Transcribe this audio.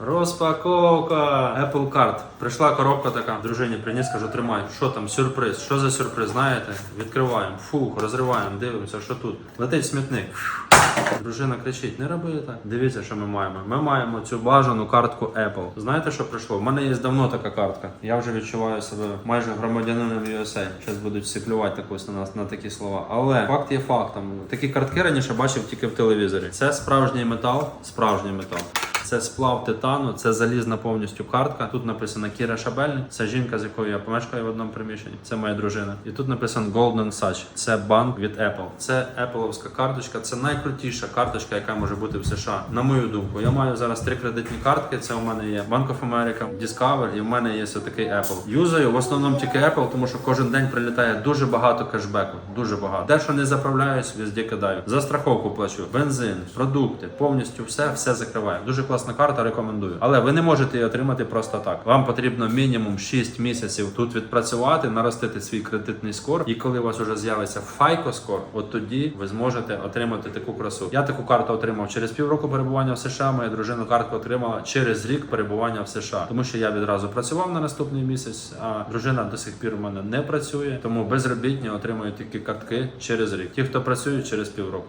Розпаковка Apple Card. Прийшла коробка така. Дружині приніс, кажу, тримай. Що там? Сюрприз. Що за сюрприз? Знаєте? Відкриваємо. Фух, розриваємо, дивимося, що тут. Летить смітник. Дружина кричить: не роби так. Дивіться, що ми маємо. Ми маємо цю бажану картку Apple. Знаєте, що прийшло? У мене є давно така картка. Я вже відчуваю себе майже громадянином USA. Зараз будуть сиплювати на нас на такі слова. Але факт є фактом. Такі картки раніше бачив тільки в телевізорі. Це справжній метал, справжній метал. Це сплав титану, це залізна повністю картка. Тут написано Кіра Шабельник. Це жінка, з якою я помешкаю в одному приміщенні. Це моя дружина. І тут написано Golden Sach. Це банк від Apple. Це Appleовська карточка. Це найкрутіша карточка, яка може бути в США. На мою думку, я маю зараз три кредитні картки. Це у мене є Bank of America, Discover, і в мене є отакий Apple. Юзаю в основному тільки Apple, тому що кожен день прилітає дуже багато кешбеку. Дуже багато. Де що не заправляюсь, везде кидаю. За страховку плачу, бензин, продукти, повністю все, все закриваю. Дуже класна карта, рекомендую. Але ви не можете її отримати просто так. Вам потрібно мінімум 6 місяців тут відпрацювати, наростити свій кредитний скор. І коли у вас вже з'явиться FICO скор, от тоді ви зможете отримати таку красу. Я таку карту отримав через півроку перебування в США. Моя дружина картку отримала через рік перебування в США, тому що я відразу працював на наступний місяць. А дружина до сих пір у мене не працює, тому безробітні отримують такі картки через рік. Ті, хто працює через півроку.